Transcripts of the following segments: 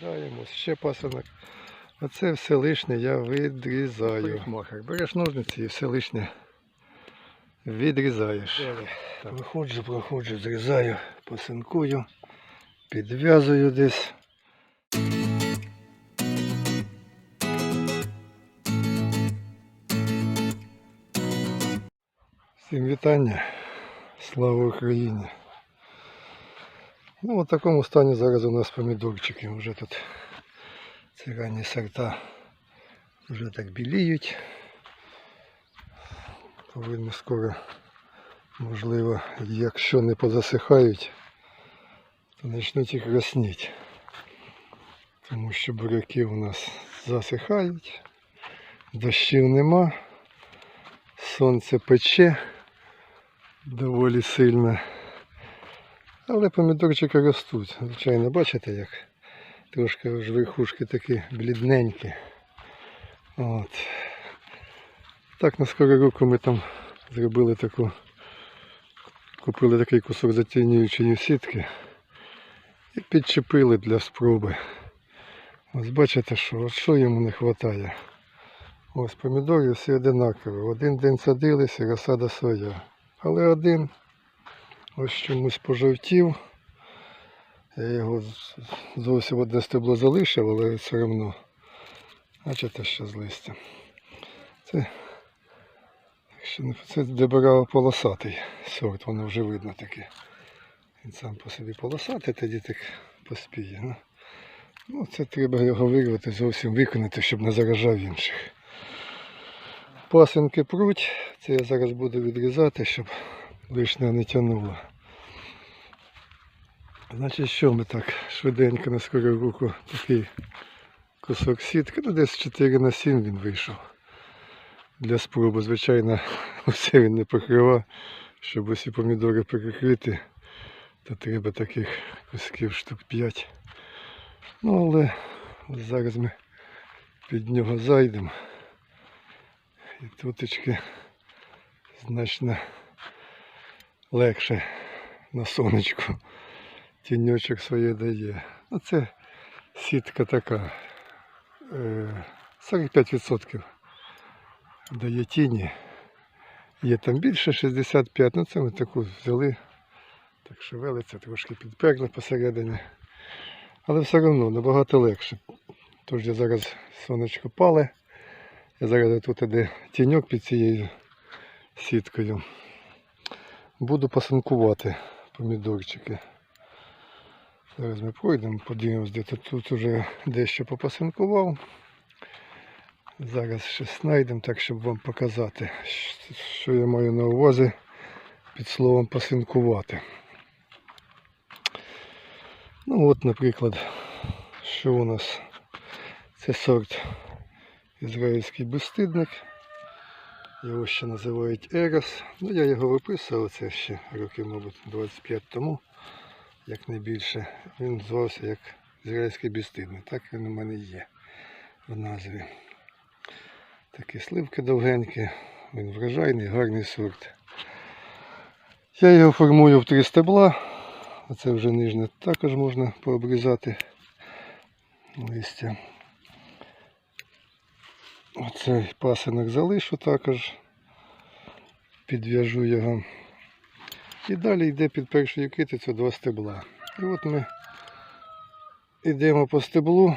Викидаємо, ще пасанок. Оце все лишнє я відрізаю. Береш ножниці і все лишнє відрізаєш. Так. Виходжу, проходжу, зрізаю, посинкую, підв'язую десь. Всім вітання. Слава Україні. Ну, в такому стані зараз у нас помідорчики. Вже тут ці ранні сорта вже так біліють. Повинні скоро, можливо, якщо не позасихають, то почнуть і красніти. Тому що буряки у нас засихають, дощів нема, сонце пече доволі сильно. Але помідорчики ростуть. Звичайно, бачите, як трошки ж верхушки такі блідненькі. От. Так на скору руку ми там зробили таку, купили такий кусок затінюючої сітки і підчепили для спроби. Ось бачите, що от що йому не вистачає. Ось помідори всі одинакові. Один день садилися, розсада своя. Але один ось чомусь пожовтів. Я його зовсім одне стебло залишив, але все одно. Бачите, що з листя. Це, це дебера полосатий сорт, воно вже видно таке. Він сам по собі полосатий, тоді так поспіє. Ну, ну це треба його вирвати, зовсім виконати, щоб не заражав інших. Пасинки пруть, це я зараз буду відрізати, щоб лишнього не тягнуло. Значить, що ми так швиденько на скору руку такий кусок сітки, ну десь 4 на 7 він вийшов. Для спроби, звичайно, все він не покрива, щоб усі помідори перекрити, то треба таких кусків штук 5. Ну але зараз ми під нього зайдемо. І тутечки значно легше на сонечку тіньочок своє дає. Ну це сітка така. е, 45% дає тіні. Є там більше 65, ну це ми таку взяли. Так шевелиться, трошки підперли посередині. Але все одно набагато легше. Тож я зараз сонечко пале. Я зараз тут іде тіньок під цією сіткою. Буду пасинкувати помідорчики. Зараз ми пройдемо, подивимось, де тут, уже дещо попасинкував. Зараз ще знайдемо так, щоб вам показати, що я маю на увазі під словом пасинкувати. Ну от, наприклад, що у нас це сорт ізраїльський безстидник. Його ще називають Ерос. Ну я його виписував, це ще років, мабуть, 25 тому, як не більше. Він звався як ізраїльський безстидник. Так він у мене є в назві. Такі сливки довгенькі, він врожайний, гарний сорт. Я його формую в три стебла. Оце вже нижнє також можна пообрізати листя. Оцей пасинок залишу також. Підв'яжу його. І далі йде під першою китицю два стебла. І от ми йдемо по стеблу.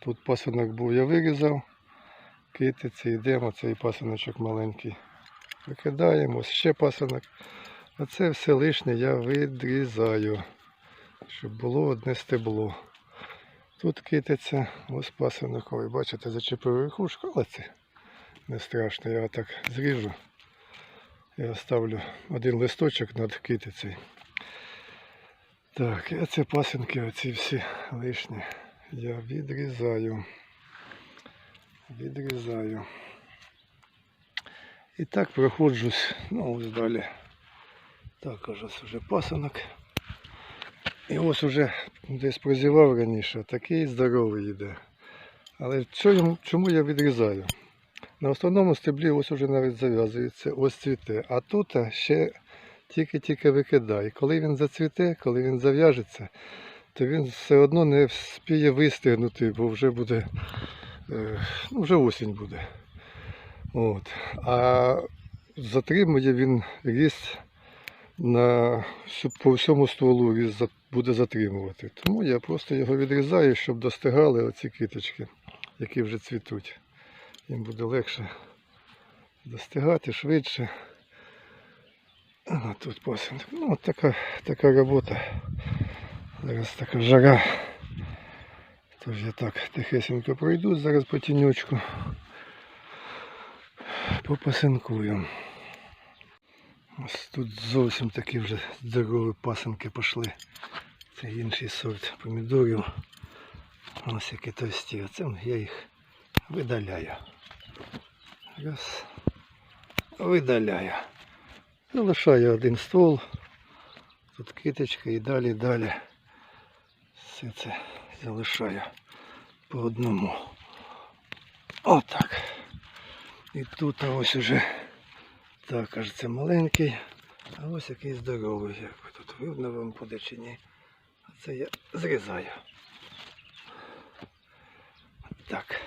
Тут пасинок був, я вирізав. Китиці йдемо, цей пасиночок маленький. Викидаємо, ось ще пасинок. Оце все лишнє я відрізаю, щоб було одне стебло. Тут китиця, ось пасинок. Ой, бачите, зачепив верхушку, але це не страшно. Я отак зріжу. Я ставлю один листочок над китицею. Так, і ці пасинки, оці всі лишні, я відрізаю. Відрізаю. І так проходжусь, ну ось далі. Також ось вже пасинок. І ось уже десь прозівав раніше, такий здоровий йде. Але чому, чому я відрізаю? На основному стеблі ось уже навіть зав'язується, ось цвіте. А тут ще тільки-тільки викидає. Коли він зацвіте, коли він зав'яжеться, то він все одно не вспіє вистигнути, бо вже буде, е, ну вже осінь буде. От. А затримує він ріст на по всьому стволу буде затримувати. Тому я просто його відрізаю, щоб достигали оці квіточки, які вже цвітуть. Їм буде легше достигати швидше. А тут посинок. Ну, от така, така робота. Зараз така жара. Тож я так тихесенько пройду зараз по тіньочку. Попасинкую. Ось тут зовсім такі вже здорові пасинки пішли. Це інший сорт помідорів. Ось які товсті. Оце я їх видаляю. Раз. Видаляю. Залишаю один ствол. Тут киточка і далі, далі. Все це залишаю по одному. Отак. І тут ось уже також це маленький, а ось який здоровий. Як тут видно вам буде чи ні. А це я зрізаю. Так.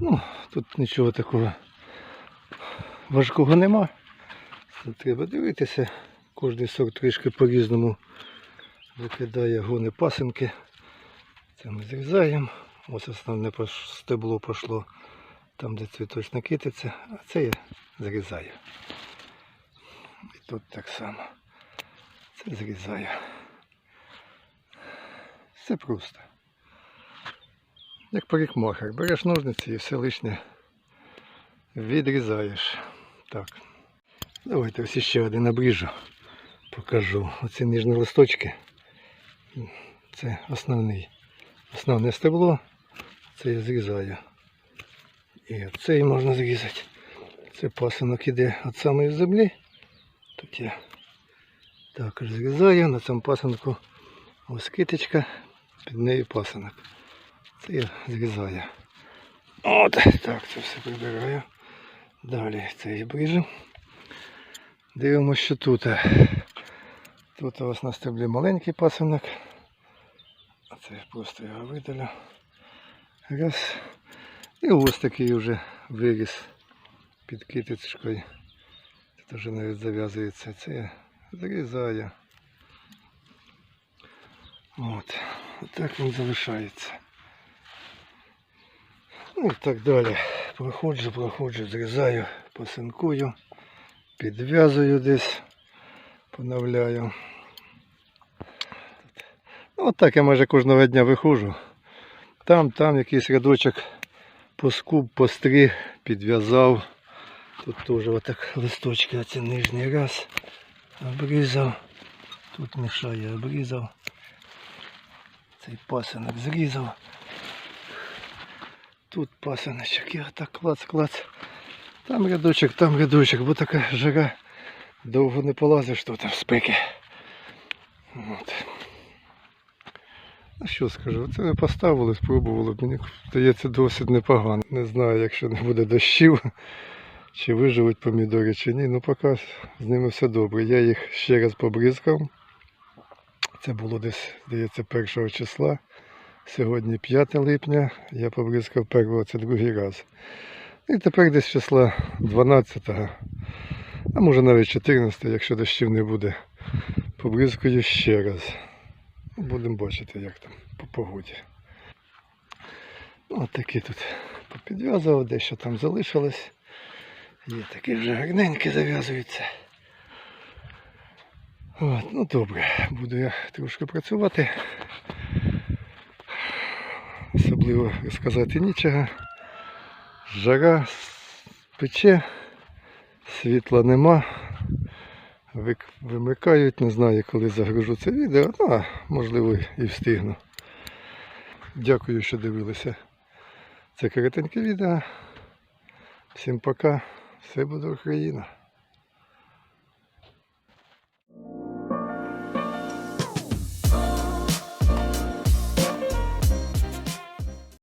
Ну, тут нічого такого важкого нема. Тут треба дивитися. Кожний сорт трішки по-різному викидає гони пасинки. Це ми зрізаємо. Ось основне стебло пішло там, де цвіточна китиця, а це я зрізаю. І тут так само. Це зрізаю. Все просто. Як парикмахер. Береш ножниці і все лишнє відрізаєш. Так. Давайте ось ще один обріжу. Покажу. Оці ніжні листочки. Це основний. Основне стебло. Це я зрізаю. І цей можна зрізати. Це пасинок іде від самої землі. Тут я також зрізаю. На цьому пасинку ось китичка, під нею пасинок. Це я зрізаю. От, так, це все прибираю. Далі цей обріжу. Дивимося, що тут. Тут у вас на стеблі маленький пасинок. А це просто його видалю. Раз. І ось такий вже виріс під китичкою. Це вже навіть зав'язується. Це я зрізаю. От. Отак він залишається. Ну і так далі. Проходжу, проходжу, зрізаю, посинкую, підв'язую десь, поновляю. Ну, от так я майже кожного дня виходжу. Там, там якийсь рядочок поскуб, постриг, підв'язав. Тут теж отак листочки, оце нижній раз. Обрізав. Тут мішає, обрізав. Цей пасинок зрізав. Тут пасиночок, я так клац, клац. Там рядочок, там рядочок, бо така жара. Довго не полазиш тут в спеки. От. Ну що скажу, це ми поставили, спробували. Мені здається досить непогано. Не знаю, якщо не буде дощів, чи виживуть помідори, чи ні. Ну поки з ними все добре. Я їх ще раз побризкав. Це було десь, здається, 1 числа. Сьогодні 5 липня, я побризкав першого, це другий раз. І тепер десь числа 12, а може навіть 14, якщо дощів не буде, побризкаю ще раз. Ну, Будемо бачити, як там по погоді. Ну, такі тут попідв'язував, дещо там залишилось. Є такі вже гарненькі зав'язуються. От, ну добре, буду я трошки працювати. Особливо сказати нічого. Жара пече, світла нема. Вимикають, не знаю, коли загружу це відео, ну, а можливо і встигну. Дякую, що дивилися це коротеньке відео. Всім пока. Все буде Україна.